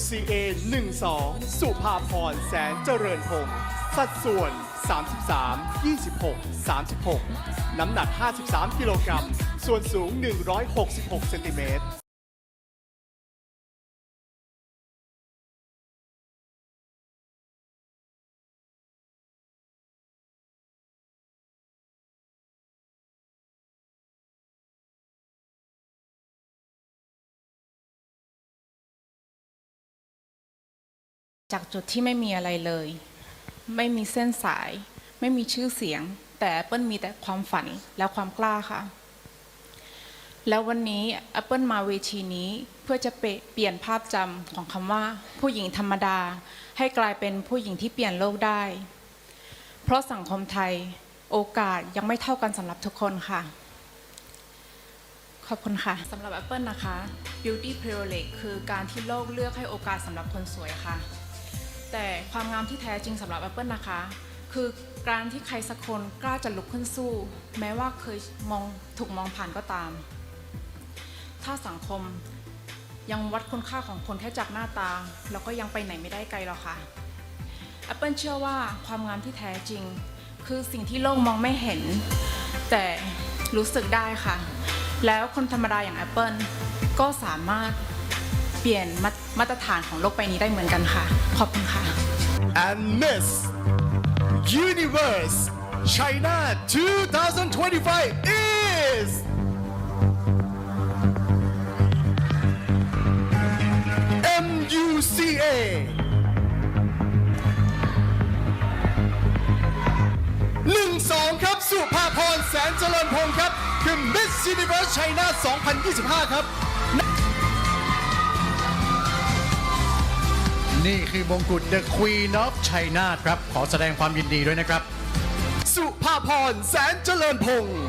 LCA 12 สุภาพรแสนเจริญพงศ์สัดส่วน 33 26 36 น้ำหนัก 53 กิโลกรัม ส่วนสูง 166 เซนติเมตร จากจุดที่ไม่มีอะไรเลย ไม่มีเส้นสาย ไม่มีชื่อเสียง แต่เปิ้ลมีแต่ความฝันและความกล้าค่ะ แล้ววันนี้แอปเปิลมาเวทีนี้เพื่อจะเปเปลี่ยนภาพจำของคำว่า ผู้หญิงธรรมดา ให้กลายเป็นผู้หญิงที่เปลี่ยนโลกได้ เพราะสังคมไทยโอกาสยังไม่เท่ากันสำหรับทุกคนค่ะ ขอบคุณค่ะสำหรับ Apple นะคะ Beauty Privilege คือการที่โลกเลือกให้โอกาสสำหรับคนสวยค่ะ แต่ความงามที่แท้จริงสำหรับ Apple นะคะ คือการที่ใครสักคนกล้าจะลุกขึ้นสู้ แม้ว่าเคยมองถูกมองผ่านก็ตาม ถ้าสังคมยังวัดคุณค่าของคนแค่จากหน้าตาเราก็ยังไปไหนไม่ได้ไกลหรอกค่ะ Apple เชื่อว่าความงามที่แท้จริง คือสิ่งที่โลกมองไม่เห็น แต่รู้สึกได้ค่ะ แล้วคนธรรมดาอย่าง Apple ก็สามารถ เปลี่ยนมามาตรฐานของโลกใบนี้ได้เหมือนกันค่ะ ขอบคุณค่ะ and Miss Universe China 2025 is MUCA หนึ่งสองครับ สุภาพร แสนเจริญพงศ์ครับ คือ Miss Universe China 2025 ครับ คือมงกุฎ The Queen of China ครับ ขอแสดงความยินดีด้วยนะครับ สุภาพรแสนเจริญพงศ์